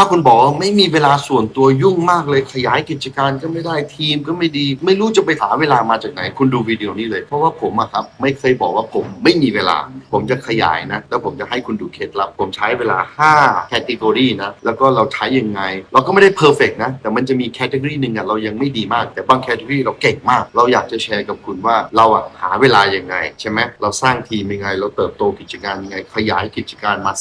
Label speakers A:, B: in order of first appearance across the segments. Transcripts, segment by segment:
A: ถ้าคุณบอกว่าไม่มีเวลาส่วนตัวยุ่งมากเลยขยายกิจการก็ไม่ได้ทีมก็ไม่ดี ไม่รู้จะไปหาเวลามาจากไหน คุณดูวิดีโอนี้เลย เพราะว่าผมอะครับ ไม่เคยบอกว่าผมไม่มีเวลา ผมจะขยายนะ แล้วผมจะให้คุณดูเคล็ดลับ ผมใช้เวลา5แคตตากรีนะ แล้วก็เราใช้ยังไง เราก็ไม่ได้เพอร์เฟกนะ แต่มันจะมีแคตตากรีหนึ่งอะเรายังไม่ดีมาก แต่บางแคตตากรีเราเก่งมาก เราอยากจะแชร์กับคุณว่าเราอะหาเวลายังไงใช่ไหมเราสร้างทีมยังไง เราเติบโตกิจการยังไง ขยายกิจการมา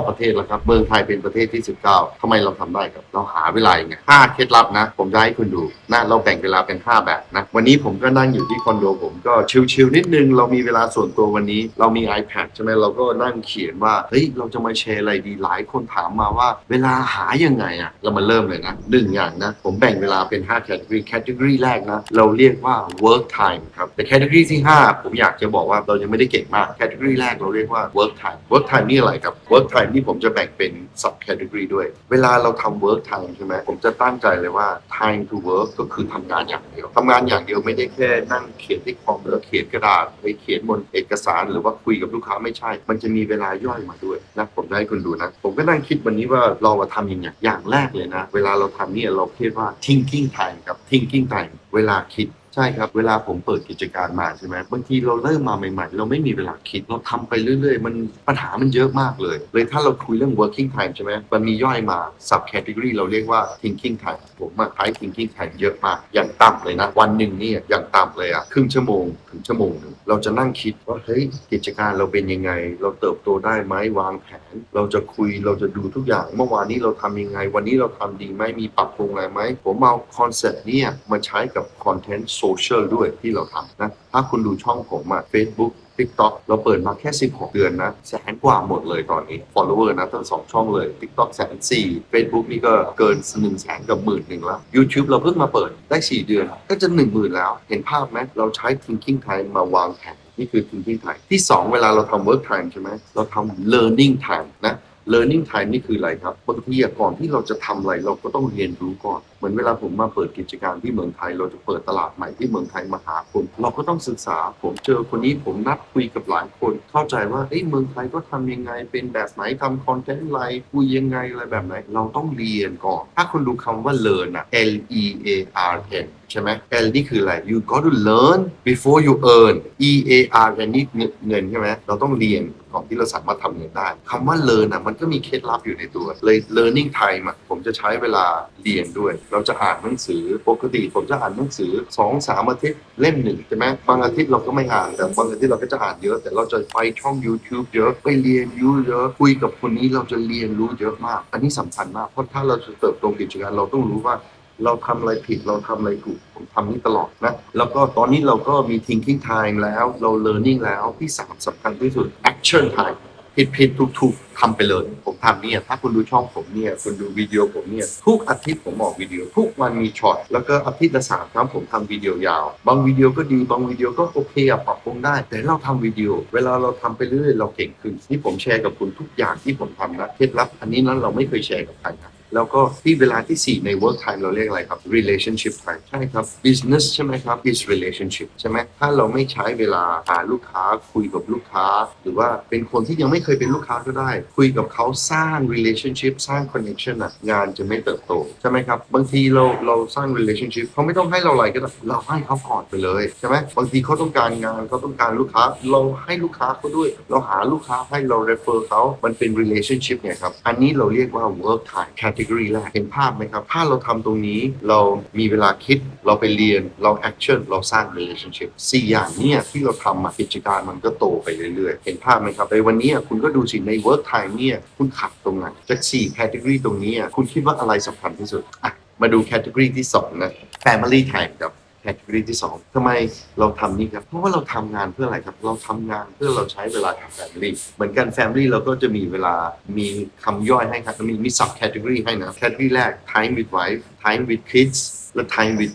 A: 19 ประเทศแล้วครับเมืองไทยเป็นประเทศที่ 19ทำไมเราทำได้ครับ เราหาเวลายังไง5เคล็ดลับนะ ผมจะให้คุณดูนะเราแบ่งเวลาเป็น 5 แบบนะ วันนี้ผมก็นั่งอยู่ที่คอนโดผมก็ชิลๆนิดนึง เรามีเวลาส่วนตัววันนี้ เรามี iPad ใช่ไหมเราก็นั่งเขียนว่าเฮ้ยเราจะมาแชร์อะไรดีหลายคนถามมาว่า เวลาหายังไงอะเรามาเริ่มเลยนะหนึ่งอย่างนะ ผมแบ่งเวลาเป็น5 category category แรกนะ เราเรียกว่า work time ครับแต่ category ที่ 5 ผมอยากจะบอกว่าเรายังไม่ได้เก่งมาก category แรกเราเรียกว่า work time work time นี่อะไรครับ work time นี่ผมจะแบ่งเป็น sub category ด้วยเวลาเราทำ work time ใช่ไหมผมจะตั้งใจเลยว่า time to work ก็คือทำงานอย่างเดียวทำงานอย่างเดียวไม่ได้แค่นั่งเขียนที่คอมหรือเขียนกระดาษไปเขียนบนเอกสารหรือว่าคุยกับลูกค้าไม่ใช่ มันจะมีเวลาย่อยมาด้วยนะผมจะให้คุณดูนะ ผมก็นั่งคิดวันนี้ว่าเรามาทำยังไงอย่างแรกเลยนะ เวลาเราทำเนี่ยเราเรียกว่า thinking time กับ thinking time เวลาคิด ใช่ครับ เวลาผมเปิดกิจการมาใช่ไหมบางทีเราเริ่มมาใหม่ ๆ เราไม่มีเวลาคิดเราทำไปเรื่อย ๆ มันปัญหามันเยอะมากเลย เลยถ้าเราคุยเรื่อง working time ใช่ไหมมันมีย่อยมา sub category เราเรียกว่า thinking time ผมมาใช้ thinking time เยอะมาก อย่างต่ำเลยนะ วันหนึ่งเนี่ยอย่างต่ำเลยอะครึ่งชั่วโมงถึงชั่วโมงหนึ่งเราจะนั่งคิดว่าเฮ้ยกิจการเราเป็นยังไง เราเติบโตได้ไหมวางแผน เราจะคุยเราจะดูทุกอย่าง เมื่อวานนี้เราทำยังไง วันนี้เราทำดีไหมมีปรับปรุงอะไรไหมผมเอาคอนเซ็ปต์เนี่ยมาใช้กับคอนเทนต์โซเชียลด้วยที่เราทำนะ ถ้าคุณดูช่องผมอะ Facebook TikTok เราเปิดมาแค่ 16 เดือนนะ แสนกว่าหมดเลยตอนนี้ follower นะทั้งสองช่องเลย TikTok แสนสี่ Facebook นี่ก็เกินหนึ่งแสนกับหมื่นหนึ่งแล้ว YouTube เราเพิ่งมาเปิดได้ 4 เดือน ก็จะ 1 0,000 แล้ว เห็นภาพไหมเราใช้ thinking time มาวางแผนนี่คือ thinking time ที่ 2 เวลาเราทำ work time ใช่ไหมเราทำ learning time นะ learning time นี่คืออะไรครับบางทีอะก่อนที่เราจะทำอะไรเราก็ต้องเรียนรู้ก่อน เหมือนเวลาผมมาเปิดกิจการที่เมืองไทย เราจะเปิดตลาดใหม่ที่เมืองไทยมาหาคน เราก็ต้องศึกษา ผมเจอคนนี้ผมนัดคุยกับหลายคน เข้าใจว่าเอ้ยเมืองไทยก็ทำยังไง เป็นแบบไหนทำคอนเทนต์อะไรคุยยังไงอะไรแบบไหน เราต้องเรียนก่อน ถ้าคุณดูคำว่า learn อะ L E A R N ใช่ไหม L นี่คืออะไร you got to learn before you earn E A R N นี่เงินใช่ไหมเราต้องเรียนก่อนที่เราสามารถทำเงินได้คำว่า learn อะมันก็มีเคล็ดลับอยู่ในตัวเลย learning time อะผมจะใช้เวลาเรียนด้วยเราจะอ่านหนังสือปกติผมจะอ่านหนังสือ2องสามอาทิตย์เล่มหนึ่งใช่ไหมบางอาทิตย์เราก็ไม่อ่านแต่บางอาทิตย์เราก็จะอ่านเยอะ แต่เราจะไปช่อง YouTube เยอะไปเรียนรู้เยอะคุยกับคนนี้เราจะเรียนรู้เยอะมาก อันนี้สำคัญมากเพราะถ้าเราจะเติบโตกิจการเราต้องรู้ว่าเราทำอะไรผิดเราทำอะไรถูกผมทำนี่ตลอดนะ แล้วก็ตอนนี้เราก็มี thinking time แล้วเรา learning แล้วที่สามสำคัญที่สุด action time ผิดผิดถูกถูกทำไปเลย ผมทำเนี่ยถ้าคุณดูช่องผมเนี่ยคุณดูวิดีโอผมเนี่ยทุกอาทิตย์ผมออกวิดีโอ ทุกวันมีช็อตแล้วก็อาทิตย์ละสามครั้งผมทำวิดีโอยาว บางวิดีโอก็ดีบางวิดีโอก็โอเคปรับปรุงได้ แต่เราทำวิดีโอ เวลาเราทำไปเรื่อยๆเราเก่งขึ้นนี่ผมแชร์กับคุณทุกอย่างที่ผมทำนะเคล็ดลับอันนี้นั้นเราไม่เคยแชร์กับใครนะ แล้วก็ที่เวลาที่ 4 ใน work time เราเรียกอะไรครับ relationship time ใช่ครับ business ใช่ไหมครับ is relationship ใช่ไหมถ้าเราไม่ใช้เวลาหาลูกค้าคุยกับลูกค้า หรือว่าเป็นคนที่ยังไม่เคยเป็นลูกค้าก็ได้ คุยกับเขาสร้าง relationship สร้าง connection อะงานจะไม่เติบโต ใช่ไหมครับ บางทีเราเราสร้าง relationship เขาไม่ต้องให้เราอะไรก็ได้เราให้เขาก่อนไปเลยใช่ไหมบางทีเขาต้องการงานเขาต้องการลูกค้า เราให้ลูกค้าเขาด้วย เราหาลูกค้าให้เรา refer เขามันเป็น relationship ไงครับอันนี้เราเรียกว่า work time category แรกเห็นภาพไหมครับ ถ้าเราทำตรงนี้เรามีเวลาคิดเราไปเรียนเราแอคชั่นเราสร้าง relationship สี่อย่างเนี้ที่เราทำมากิจการมันก็โตไปเรื่อยๆ เห็นภาพไหมครับในวันนี้คุณก็ดูสิใน work time เนี่ยคุณขัดตรงไหนจากสี่ category ตรงนี้คุณคิดว่าอะไรสำคัญที่สุดอะมาดู category ที่สองนะ family time ครับ แคตตาล็อที่สองทำไมเราทำนี่ครับ เพราะว่าเราทำงานเพื่ออะไรครับ เราทำงานเพื่อเราใช้เวลากับแฟมิลี่เหมือนกันแฟมิลี่เราก็จะมีเวลามีคำย่อยให้ครับมีมี sub category ให้นะ category แรก time with wife time with kids และ time with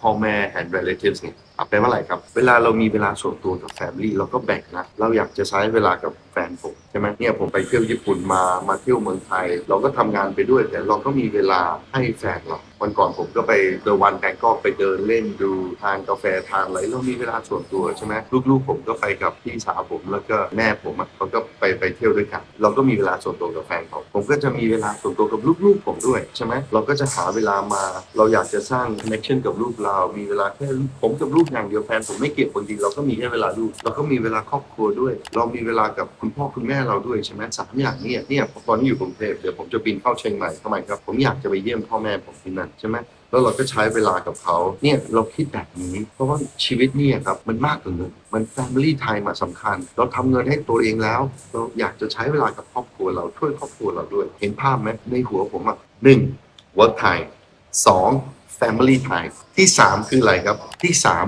A: พ่อแม่ and relatives เนี่ยอะแปลว่าอะไรครับ เวลาเรามีเวลาส่วนตัวกับแฟมิลี่เราก็แบ่งนะ เราอยากจะใช้เวลากับ แฟนผมใช่ไหมเนี่ยผมไปเที่ยวญี่ปุ่นมามาเที่ยวเมืองไทย เราก็ทำงานไปด้วย แต่เราก็มีเวลาให้แฟนเราวันก่อนผมก็ไปเดอะวันแบงกอกไปเดินเล่นดูทานกาแฟทานอะไรเรามีเวลาส่วนตัวใช่ไหมลูกๆ ผมก็ไปกับพี่สาวผมแล้วก็แม่ผมเขาก็ไปไปเที่ยวด้วยกัน เราก็มีเวลาส่วนตัวกับแฟนเขาผมก็จะมีเวลาส่วนตัวกับลูกๆผมด้วยใช่ไหมเราก็จะหาเวลามา เราอยากจะสร้าง connection กับลูกเรา มีเวลาแค่ผมกับลูกอย่างเดียวแฟนผมไม่เกี่ยวบางทีเราก็มีแค่เวลาลูกเราก็มีเวลาครอบครัวด้วย เรามีเวลากับคุณพ่อคุณแม่เราด้วยใช่ไหมสามอย่างเนี่ยเนี่ยตอนนี้อยู่กรุงเทพเดี๋ยวผมจะบินเข้าเชียงใหม่ทำไมครับ ผมอยากจะไปเยี่ยมพ่อแม่ผมที่นั่นใช่ไหมแล้วเราก็ใช้เวลากับเขาเนี่ยเราคิดแบบนี้ เพราะว่าชีวิตเนี่ยครับมันมากกว่าเงินมัน Family Time มาสำคัญ เราทำเงินให้ตัวเองแล้ว เราอยากจะใช้เวลากับครอบครัวเราช่วยครอบครัวเราด้วย เห็นภาพไหมในหัวผมอะหนึ่ง work time สอง family time ที่สามคืออะไรครับ ที่สาม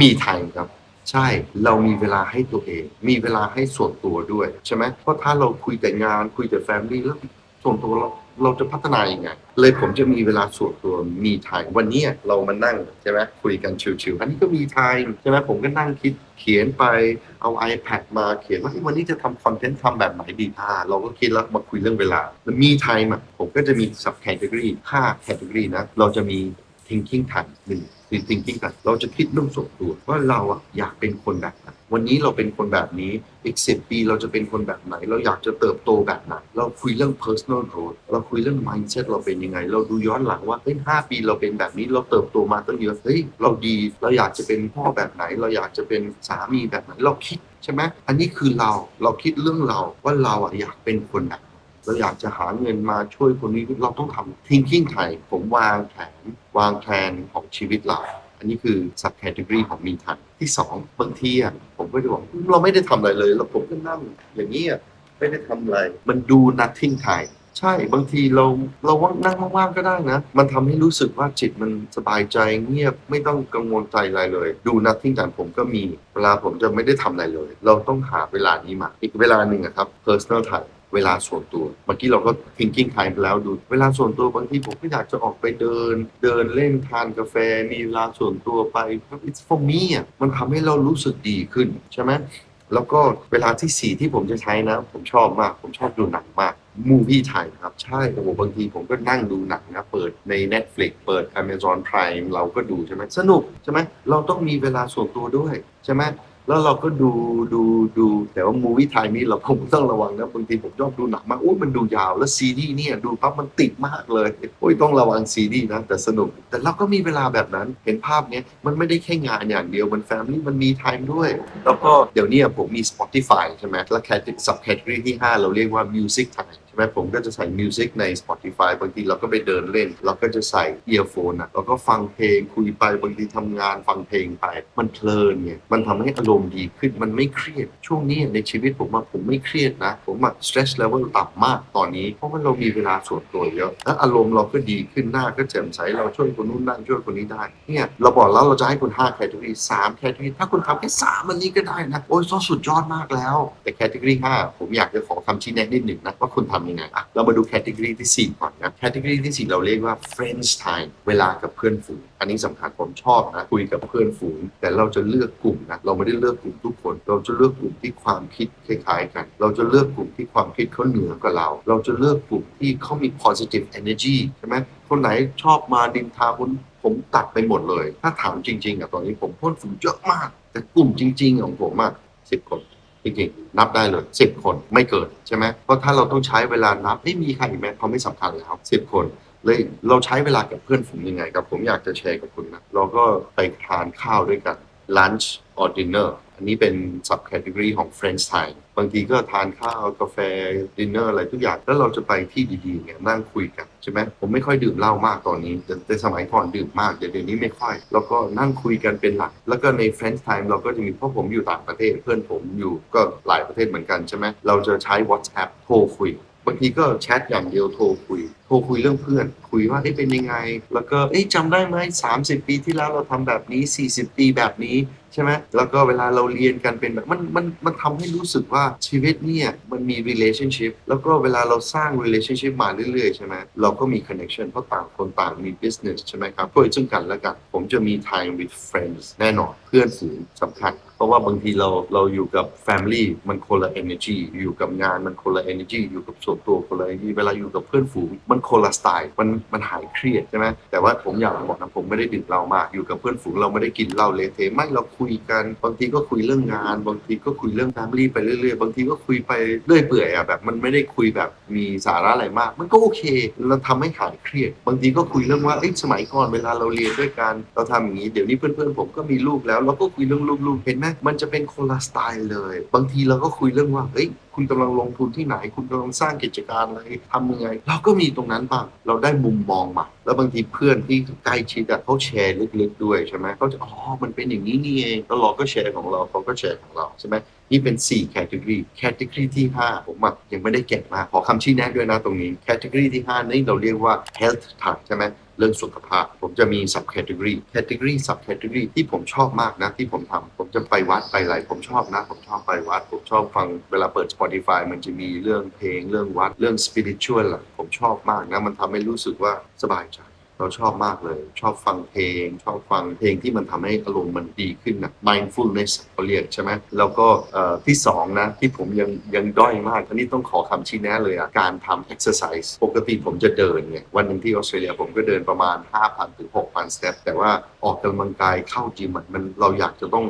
A: มี time ครับ ใช่เรามีเวลาให้ตัวเอง มีเวลาให้ส่วนตัวด้วยใช่ไหมเพราะถ้าเราคุยแต่งานคุยแต่ family แล้วส่วนตัวเราเราจะพัฒนาอย่างไง เลยผมจะมีเวลาส่วนตัวมีไทม์วันนี้เรามานั่งใช่ไหมคุยกันชิวๆอันนี้ก็มีไทม์ใช่ไหมผมก็นั่งคิดเขียนไปเอา iPad มาเขียนว่าวันนี้จะทำคอนเทนต์ทำแบบไหนดีอ่าเราก็คิดแล้วมาคุยเรื่องเวลา มีไทม์ผมก็จะมี sub category 5 category นะ เราจะมี thinking time หนึ่งคือ thinking time เราจะคิดเรื่องส่วนตัวว่าเราอะอยากเป็นคนแบบไหนวันนี้เราเป็นคนแบบนี้อีกสิปีเราจะเป็นคนแบบไหน เราอยากจะเติบโตแบบไหน เราคุยเรื่อง personal growth เราคุยเรื่อง mindset เราเป็นยังไง เราดูย้อนหลังว่าเฮ้ยห้าปีเราเป็นแบบนี้เราเติบโตมาตั้งเยอะเฮ้ยเราดีเราอยากจะเป็นพ่อแบบไหน เราอยากจะเป็นสามีแบบไหน เราคิดใช่ไหมอันนี้คือเราเราคิดเรื่องเราว่าเราอะอยากเป็นคนแบบ เราอยากจะหาเงินมาช่วยคนนี้เราต้องทำ thinking ไทยผมวางแผนวางแผนของชีวิตเรา อันนี้คือ sub category ของมีทันที่สองบางทีอะผมก็จะบอกเราไม่ได้ทำอะไรเลย แล้วผมก็นั่งอย่างนี้อะไม่ได้ทำอะไร มันดู nothing ไทยใช่บางทีเราเราว่างนั่งว่างๆก็ได้นะ มันทำให้รู้สึกว่าจิตมันสบายใจเงียบไม่ต้องกังวลใจอะไรเลย ดู nothing แต่ผมก็มี เวลาผมจะไม่ได้ทำอะไรเลย เราต้องหาเวลานี้มา อีกเวลาหนึ่งอะครับ personal time เวลาส่วนตัวเมื่อกี้เราก็ thinking time ไปแล้วดู เวลาส่วนตัวบางทีผมก็อยากจะออกไปเดิน เดินเล่นทานกาแฟมีเวลาส่วนตัวไป it's for me อะมันทำให้เรารู้สึกดีขึ้นใช่ไหมแล้วก็เวลาที่สี่ที่ผมจะใช้นะ ผมชอบมาก ผมชอบดูหนังมากมูวี่ไทยครับ ใช่โอ้โหบางทีผมก็นั่งดูหนังนะ เปิดใน Netflix เปิด Amazon Prime เราก็ดูใช่ไหมสนุกใช่ไหมเราต้องมีเวลาส่วนตัวด้วยใช่ไหม แล้วเราก็ดูดูดูแต่ว่ามูวี่ไทยนี่เราผมต้องระวังนะบางทีผมชอบดูหนังมากโอ้ยมันดูยาวแล้วซีดีเนี่ยดูปั๊บมันติดมากเลยโอ้ยต้องระวังซีดีนะ แต่สนุก แต่เราก็มีเวลาแบบนั้นเห็นภาพเนี้ยมันไม่ได้แค่งานอย่างเดียวมันแฟมลี่มันมีไทม์ด้วย แล้วก็เดี๋ยวนี้ผมมี Spotify ใช่ไหมแล้วแคตสับแคตตรีที่ 5 เราเรียกว่า Music Time ช่ไหมผมก็จะใส่ Music ใน Spotify บางทีเราก็ไปเดินเล่น เราก็จะใส่เอียร์โฟนอะเราก็ฟังเพลงคุยไปบางทีทำงานฟังเพลงไป มันเพลินไงมันทำให้อารมณ์ดีขึ้นมันไม่เครียด ช่วงนี้ในชีวิตผมว่าผมไม่เครียดนะ ผมอะ stress level ต่ำมากตอนนี้ เพราะว่าเรามีเวลาส่วนตัวเยอะแล้วอารมณ์เราก็ดีขึ้นหน้าก็แจ่มใสเราช่วยคนนู้นนั่นช่วยคนนี้ได้เนี่ยเราบอกแล้วเราจะให้คุณ5 category 3 category ถ้าคุณทำแค่3อันนี้ก็ได้นะโอ้ยสุดยอดมากแล้ว แต่ category 5ผมอยากจะขอคำชี้แนะนิดหนึ่งนะว่าคุณทำยังไงอะเรามาดู category ที่ 4 ก่อนนะ category ที่ 4 เราเรียกว่า friends time เวลากับเพื่อนฝูง อันนี้สำคัญผมชอบนะคุยกับเพื่อนฝูง แต่เราจะเลือกกลุ่มนะเราไม่ได้เลือกกลุ่มทุกคน เราจะเลือกกลุ่มที่ความคิดคล้ายๆกัน เราจะเลือกกลุ่มที่ความคิดเขาเหนือกว่าเรา เราจะเลือกกลุ่มที่เขามี positive energy ใช่ไหมคนไหนชอบมาดินทาคนผมตัดไปหมดเลย ถ้าถามจริงๆอะตอนนี้ผมเพื่อนฝูงเยอะมาก แต่กลุ่มจริง ๆ ของผมอะสิบคน จริงๆ นับได้เลยสิบคนไม่เกินใช่ไหมเพราะถ้าเราต้องใช้เวลานับไม่มีใครอีกไหมเขาไม่สำคัญแล้วสิบคนเลยเราใช้เวลากับเพื่อนฝูงยังไงครับ ผมอยากจะแชร์กับคุณนะ เราก็ไปทานข้าวด้วยกัน lunch or dinner อันนี้เป็น sub category ของ French time บางทีก็ทานข้าวกาแฟดินเนอร์อะไรทุกอย่าง แล้วเราจะไปที่ดีๆเนี่ยนั่งคุยกันใช่ไหมผมไม่ค่อยดื่มเหล้ามากตอนนี้ แต่แต่สมัยก่อนดื่มมากแต่เดี๋ยวนี้ไม่ค่อย แล้วก็นั่งคุยกันเป็นหลัก แล้วก็ใน French time เราก็จะมีเพราะผมอยู่ต่างประเทศ เพื่อนผมอยู่ก็หลายประเทศเหมือนกันใช่ไหมเราจะใช้ WhatsApp โทรคุยบางทีก็แชทอย่างเดียวโทรคุย โทรคุยเรื่องเพื่อน คุยว่าเอ๊ะเป็นยังไง แล้วก็เอ๊ะจำได้ไหม30 ปีที่แล้วเราทำแบบนี้ 40 ปีแบบนี้ ใช่ไหมแล้วก็เวลาเราเรียนกันเป็นแบบมันมันมันทำให้รู้สึกว่าชีวิตเนี่ยมันมี relationship แล้วก็เวลาเราสร้าง relationship มาเรื่อยๆ ใช่ไหมเราก็มี connection เพราะต่างคนต่างมี business ใช่ไหมครับช่วยซึ่งกันและกัน ผมจะมี time with friends แน่นอน เพื่อนฝูงสำคัญเพราะว่าบางทีเราเราอยู่กับ Family มันคนละ energy อยู่กับงานมันคนละ energy อยู่กับส่วนตัวคนละ energy เวลาอยู่กับเพื่อนฝูงมันคนละสไตล์มันมันหายเครียดใช่ไหมแต่ว่าผมอยากบอกนะผมไม่ได้ดื่มเหล้ามากอยู่กับเพื่อนฝูงเราไม่ได้กินเหล้าเลเทไม่เราคุยุยกัน บางทีก็คุยเรื่องงาน บางทีก็คุยเรื่อง Family ไปเรื่อยๆ บางทีก็คุยไปเรื่อยเปื่อยอะแบบมันไม่ได้คุยแบบมีสาระอะไรมาก มันก็โอเคเราทำให้หายเครียด บางทีก็คุยเรื่องว่าเอ้ยสมัยก่อนเวลาเราเรียนด้วยกันเราทำอย่างนี้เดี๋ยวนี้เพื่อนๆผมก็มีลูกแล้วเราก็คุยเรื่องลูกๆเห็นไหมมันจะเป็นคนละสไตล์เลย บางทีเราก็คุยเรื่องว่าเฮ้ยคุณกำลังลงทุนที่ไหน คุณกำลังสร้างกิจการอะไรทำยังไงเราก็มีตรงนั้นบ้าง เราได้มุมมองใหม่แล้วบางทีเพื่อนที่ใกล้ชิดอะเขาแชร์ลึกๆด้วยใช่ไหมเขาจะอ๋อมันเป็นอย่างนี้นี่เองแล้วเราก็แชร์ของเราเขาก็แชร์ของเราใช่ไหมนี่เป็น4 category category ที่ 5 ผมอะยังไม่ได้เก็บมาขอคำชี้แนะด้วยนะตรงนี้ category ที่ 5 นี่เราเรียกว่า health type ใช่ไหม รื่องสุขภาพ ผมจะมี sub category category sub category ที่ผมชอบมากนะที่ผมทำผมจะไปวัดไปอะไรผมชอบนะ ผมชอบไปวัด ผมชอบฟังเวลาเปิด Spotify มันจะมีเรื่องเพลงเรื่องวัดเรื่อง spiritual อะผมชอบมากนะ มันทำให้รู้สึกว่าสบายใจ เราชอบมากเลย ชอบฟังเพลง ชอบฟังเพลงที่มันทำให้อารมณ์มันดีขึ้นนะ mindfulness เขาเรียกใช่ไหมแล้วก็ที่สองนะที่ผมยังยังด้อยมากอันนี้ต้องขอคำชี้แนะเลยอะการทำ exercise ปกติผมจะเดินเนี่ยวันหนึ่งที่ออสเตรเลียผมก็เดินประมาณ 5,000ถึง6,000 step แต่ว่าออกกำลังกายเข้าจิมมันเราอยากจะต้อง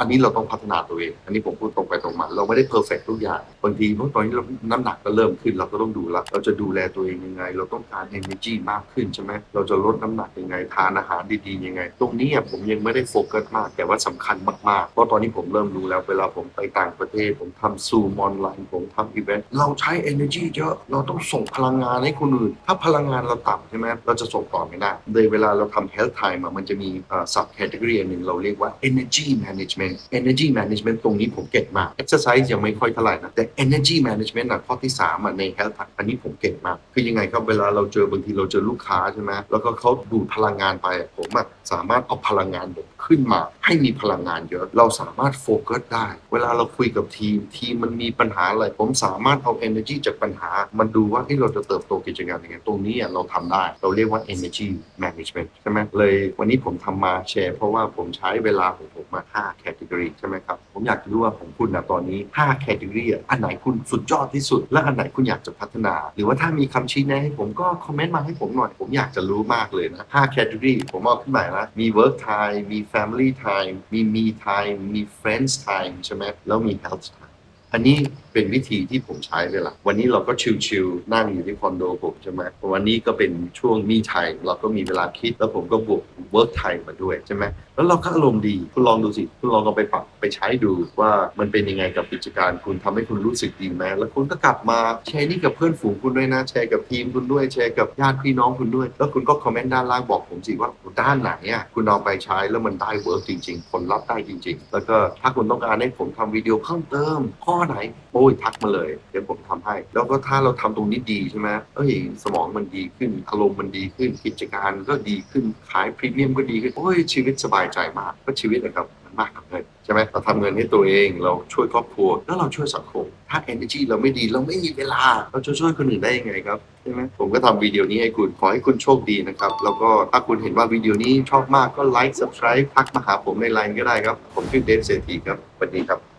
A: อันนี้เราต้องพัฒนาตัวเอง อันนี้ผมพูดตรงไปตรงมา เราไม่ได้ perfect ทุกอย่างบางทีเพราะตอนนี้เราน้ำหนักก็เริ่มขึ้นเราก็ต้องดูแลเราจะดูแลตัวเองยังไง เราต้องการ energy มากขึ้นใช่ไหมเราจะจะลดน้ำหนักยังไง ทานอาหารดีๆยังไง ตรงนี้ผมยังไม่ได้โฟกัสมาก แต่ว่าสำคัญมากๆ เพราะตอนนี้ผมเริ่มรู้แล้วเวลาผมไปต่างประเทศ ผมทำซูมออนไลน์ ผมทำอีเวนต์เราใช้ energy เยอะเราต้องส่งพลังงานให้คนอื่น ถ้าพลังงานเราต่ำใช่ไหมเราจะส่งต่อไม่ได้เลยเวลาเราทำ health time มันจะมี sub category หนึ่งเราเรียกว่า energy management energy management ตรงนี้ผมเก่งมาก exercise ยังไม่ค่อยเท่าไหร่นะแต่ energy management อะข้อที่3ใน health time อันนี้ผมเก่งมากคือยังไงครับเวลาเราเจอบางทีเราเจอลูกค้าใช่ไหมแล้วก็เขาดูดพลังงานไป ผมอะสามารถเอาพลังงานผมขึ้นมา ให้มีพลังงานเยอะ เราสามารถโฟกัสได้ เวลาเราคุยกับทีม ทีมมันมีปัญหาอะไร ผมสามารถเอา energy จากปัญหา มันดูว่าที่เราจะเติบโตกิจการยังไงตรงนี้เราทำได้ เราเรียกว่า energy management ใช่ไหมเลยวันนี้ผมทำมาแชร์เพราะว่าผมใช้เวลาของผมมา 5 category ใช่ไหมครับ ผมอยากรู้ว่าของคุณนะตอนนี้ 5 category อะอันไหนคุณสุดยอดที่สุด และอันไหนคุณอยากจะพัฒนา หรือว่าถ้ามีคำชี้แนะให้ผมก็คอมเมนต์มาให้ผมหน่อย ผมอยากจะรู้มากเลยนะ5 category ผมเอาขึ้นมานะมี work time มี family time มี me time มี friends time ใช่ไหมแล้วมี health time อันนี้เป็นวิธีที่ผมใช้เลยล่ะ วันนี้เราก็ชิลๆนั่งอยู่ที่คอนโดผมใช่ไหมวันนี้ก็เป็นช่วงมีไทม์เราก็มีเวลาคิด แล้วผมก็บวกเวิร์กไทม์มาด้วยใช่ไหมแล้วเราก็อารมณ์ดีคุณลองดูสิ คุณลองเอาไปปรับไปใช้ดูว่ามันเป็นยังไงกับกิจการคุณทำให้คุณรู้สึกดีไหมแล้วคุณก็กลับมาแชร์นี่กับเพื่อนฝูงคุณด้วยนะ แชร์กับทีมคุณด้วยแชร์กับญาติพี่น้องคุณด้วย แล้วคุณก็คอมเมนต์ด้านล่างบอกผมสิว่าด้านไหนอะคุณเอาไปใช้แล้วมันได้เวิร์กจริง ๆ ผลลัพธ์ได้จริง ๆ แล้วก็ถ้าคุณต้องการให้ผมทำวิดีโอเพิ่มเติม ข้อไหนโอ้ยทักมาเลยเดี๋ยวผมทำให้ แล้วก็ถ้าเราทำตรงนี้ดีใช่ไหมเอ้ยสมองมันดีขึ้นอารมณ์มันดีขึ้นกิจการก็ดีขึ้นขายพรีเมียมก็ดีขึ้นโอ้ยชีวิตสบายใจมากก็ชีวิตนะครับมันมากกับเงินใช่ไหมเราทำเงินให้ตัวเองเราช่วยครอบครัว แล้วเราช่วยสังคม ถ้า energy เราไม่ดีเราไม่มีเวลา เราจะช่วยคนอื่นได้ยังไงครับใช่ไหมผมก็ทำวิดีโอนี้ให้คุณ ขอให้คุณโชคดีนะครับ แล้วก็ถ้าคุณเห็นว่าวิดีโอนี้ชอบมากก็ไลค์ subscribe ทักมาหาผมในไลน์ก็ได้ครับ ผมชื่อเดฟเศรษฐีครับสวัสดีครับ